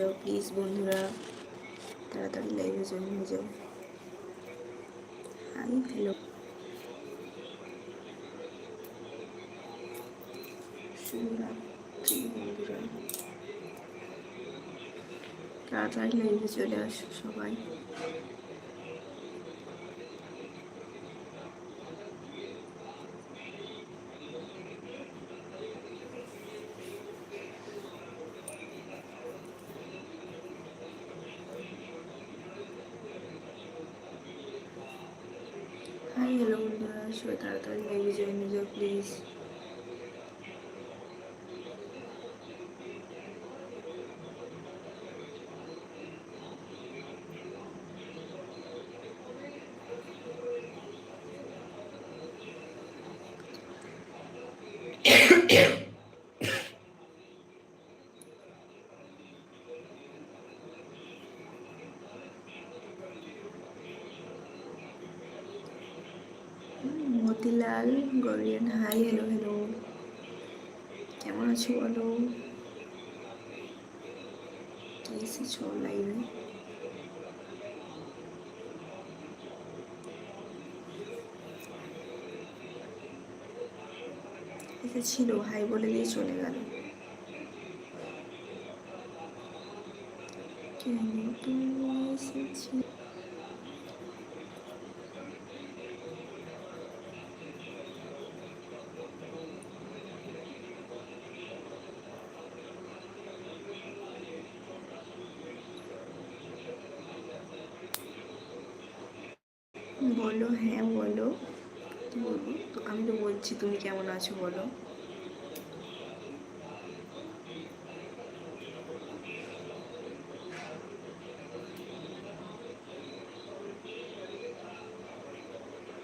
যাও প্লিজ বন্ধুরা। তাড়াতাড়ি লাইভে জয়েন হয়ে যাও। হাই হ্যালো তাড়াতাড়ি লাইভে চলে আসো সবাই হাই হ্যালো বন্ধুরা সবাই তাড়াতাড়ি লাইভে জয়েন যাও গরিয়ান হাই, হ্যালো হ্যালো। কেমন আছো বলো? কে এসেছ লাইভে এসেছিল, হাই বলে দিয়ে চলে গেল। কেন তুমি এসেছি বলো হ্যাঁ বলো কি বলব তো আমি তো বলছি, তুমি কেমন আছো বলো?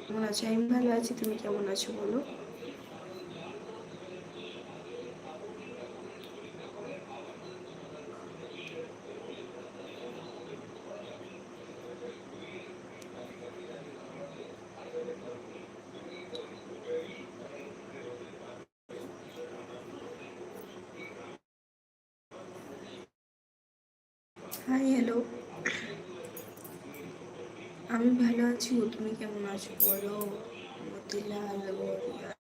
কেমন আছো? আমি ভালো আছি, তুমি কেমন আছো বলো? হাই হ্যালো আমি ভালো আছি তুমি কেমন আছো? বলো মতিলাল গড়িয়া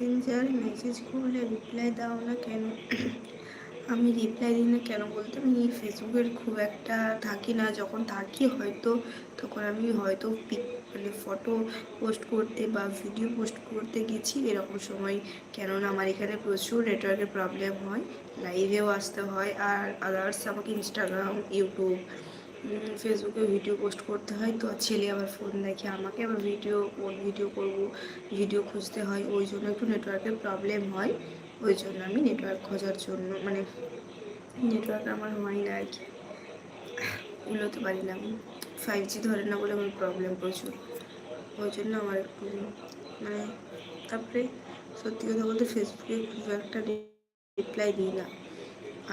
মেসেঞ্জার মেসেজ করলে রিপ্লাই দাও না কেন? আমি রিপ্লাই দিই না কেন বলতে? আমি ফেসবুকের খুব একটা থাকি না। যখন থাকি হয়তো, তখন আমি হয়তো পিক মানে ফটো পোস্ট করতে বা ভিডিও পোস্ট করতে গেছি এরকম সময়। কেননা আমার এখানে প্রচুর নেটওয়ার্কের প্রবলেম হয়। লাইভেও আসতে হয়। আর আদার্স আমাকে ইনস্টাগ্রাম ইউটিউব ফেসবুকে ভিডিও পোস্ট করতে হয় তো ছেলে আবার ফোন দেখে আমাকে, আবার ভিডিও ভিডিও করব, ভিডিও খুঁজতে হয়, ওই জন্য একটু নেটওয়ার্কের প্রবলেম হয়, ওই জন্য আমি নেটওয়ার্ক খোঁজার জন্য মানে নেটওয়ার্ক আমার হয় না আর কি। উলোতে পারি না আমি ফাইভ জি ধরে না বলে আমার প্রবলেম প্রচুর। ওই জন্য আমার একটু মানে তারপরে সত্যি কথা বলতে ফেসবুকে খুব একটা রিপ্লাই দিই না।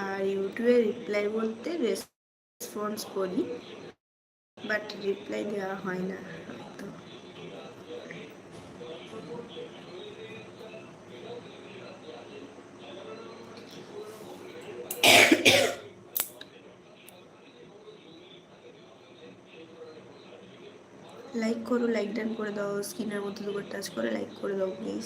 আর ইউটিউবে রিপ্লাই বলতে রেসপন্স করি বাট রিপ্লাই দেওয়া হয় না হয়তো। লাইক করো লাইক ডান করে দাও স্ক্রিনের মধ্যে দুবার টাচ করে লাইক করে দাও প্লিজ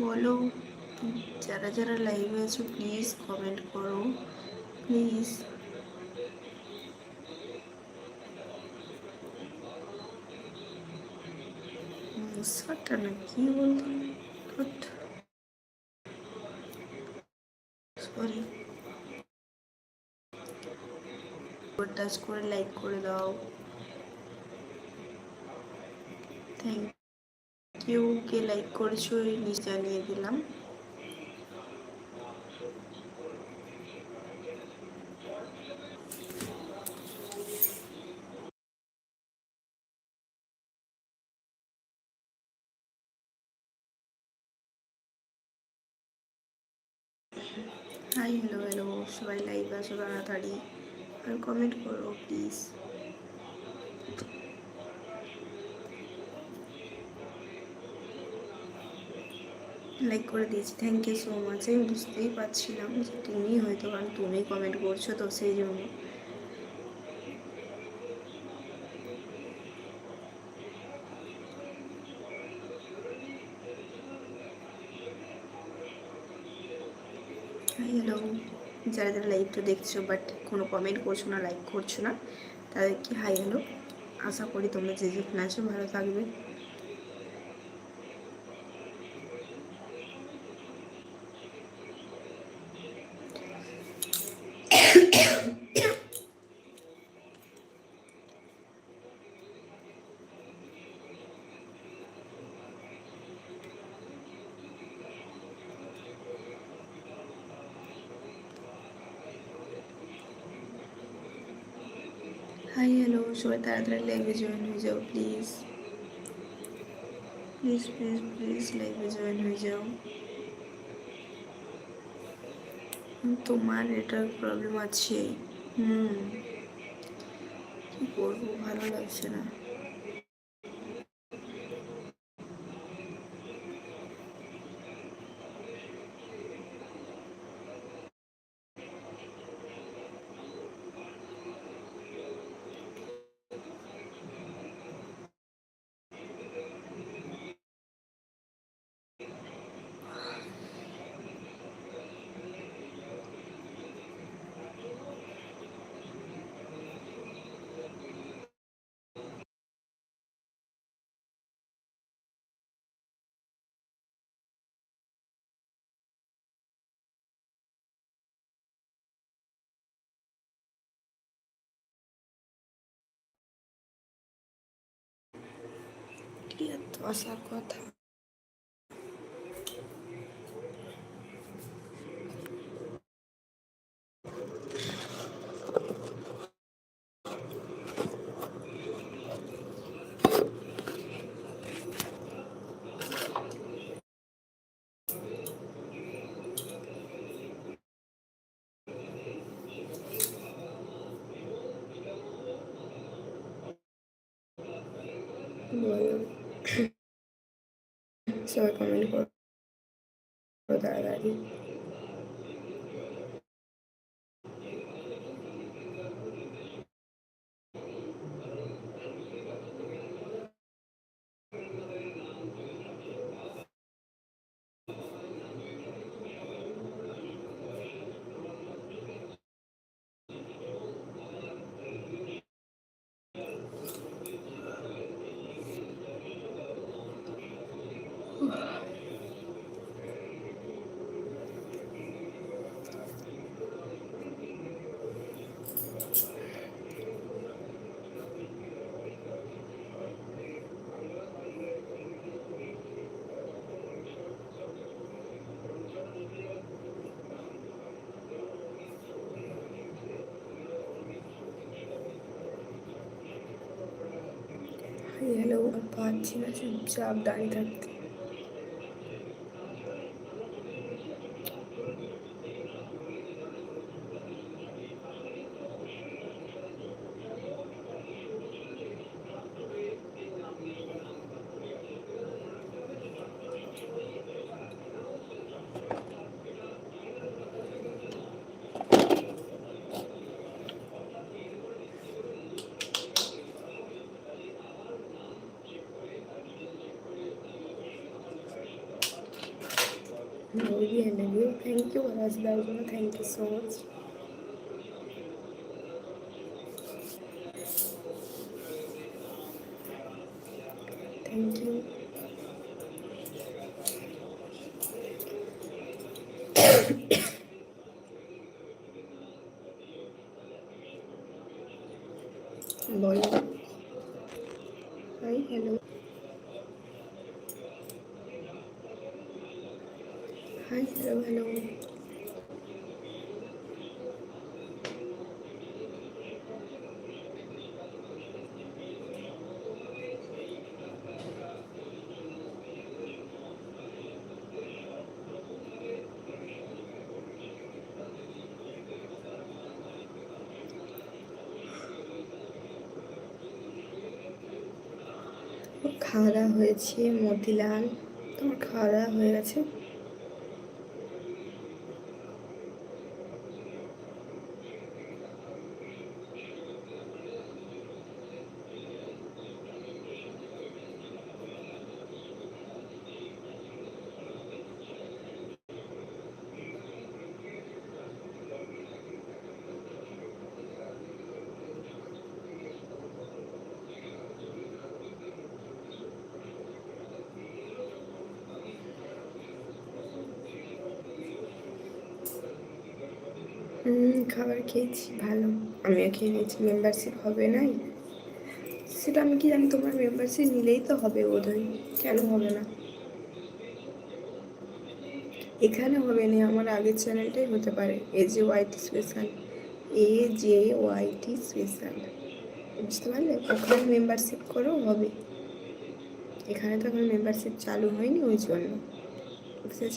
बोलो जरा जरा लाइव आज प्लीज़ कमेंट करो प्लीज़ तो लाइक कर दाओ। थैंक ইউ কে লাইক করেছ নিচে জানিয়ে দিলাম। হাই হ্যালো হ্যালো সবাই লাইভ আসো তাড়াতাড়ি আর কমেন্ট করো প্লিজ লাইক করে দিয়েছি। থ্যাংক ইউ সো মাচ আমি বুঝতেই পারছিলাম যে তুমি হয়তো কারণ তুমি কমেন্ট করছ তো সেই জন্য। হ্যালো যারা যারা লাইভটা দেখছ বাট কোনো কমেন্ট করছ না লাইক করছ না, তাদেরকে হাই হ্যালো আশা করি তোমরা যে যেখানে আছো ভালো থাকবে। হাই হ্যালো সবাই তাড়াতাড়ি লাইভে জয়েন হয়ে যাও প্লিজ প্লিজ প্লিজ প্লিজ লাইভে জয়েন হয়ে যাও তোমার এটার প্রবলেম আছে। হুম। কি করব ভালো লাগছে না। তো আসার কথা বলো সবাই কমেন্ট করো তাড়াতাড়ি হ্যালো পাচ্ছি না চুপচাপ দাঁড়িয়ে থাকতে। really handle you. Thank you, Arasdajuna. Thank you so much. Thank you. Hello. Hi, hello. Hello hello খাওয়া দাওয়া হয়েছে মতিলাল। তোমার খাওয়া দাওয়া হয়ে গেছে? খাবার খেয়েছি, ভালো। আমিও খেয়ে নিয়েছি মেম্বারশিপ হবে নাই সেটা আমি কি জানি, তোমার মেম্বারশিপ নিলেই তো হবে বোধহয়। কেন হবে না? এখানে হবে না, আমার আগের চ্যানেলটাই হতে পারে। A J Y T special A J Y T special বুঝতে পারলে? ওখানে মেম্বারশিপ করেও হবে। এখানে তো এখন মেম্বারশিপ চালু হয়নি, ওই জন্য। বুঝেছ?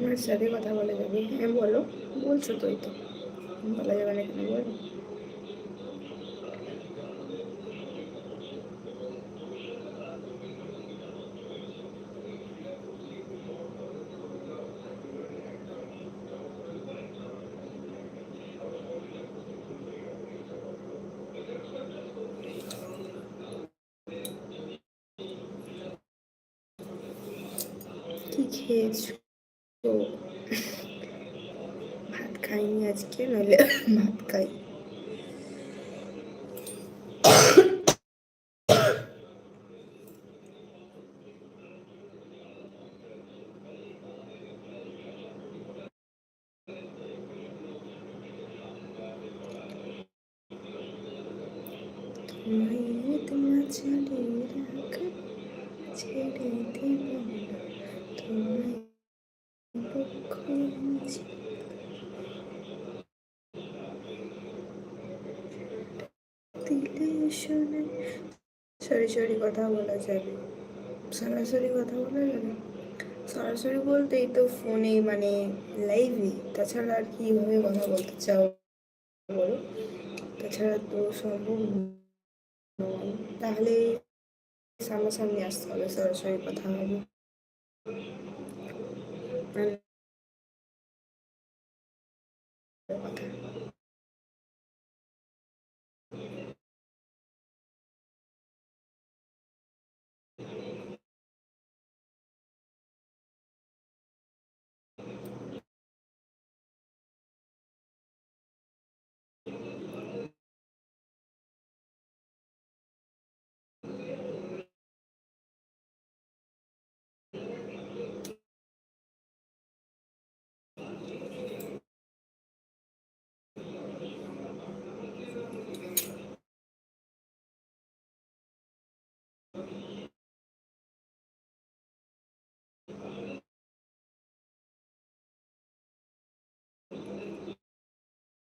তোমার সাথে কথা বলা যাবে। হ্যাঁ বলো। বলছো তোই তো। বলা যাবে না কেন, বলো। খেয়েছো? তো ভাত খাইনি আজকে নইলে ভাত খাই। সরাসরি কথা বলা যাবে সরাসরি কথা বলা যাবে সরাসরি বলতেই তো ফোনে মানে লাইভে তাছাড়া আর কীভাবে কথা বলতে চাও বলো তাছাড়া তো সম্ভব নয় তাহলে সামনাসামনি আসতে হবে সরাসরি কথা হবে কথা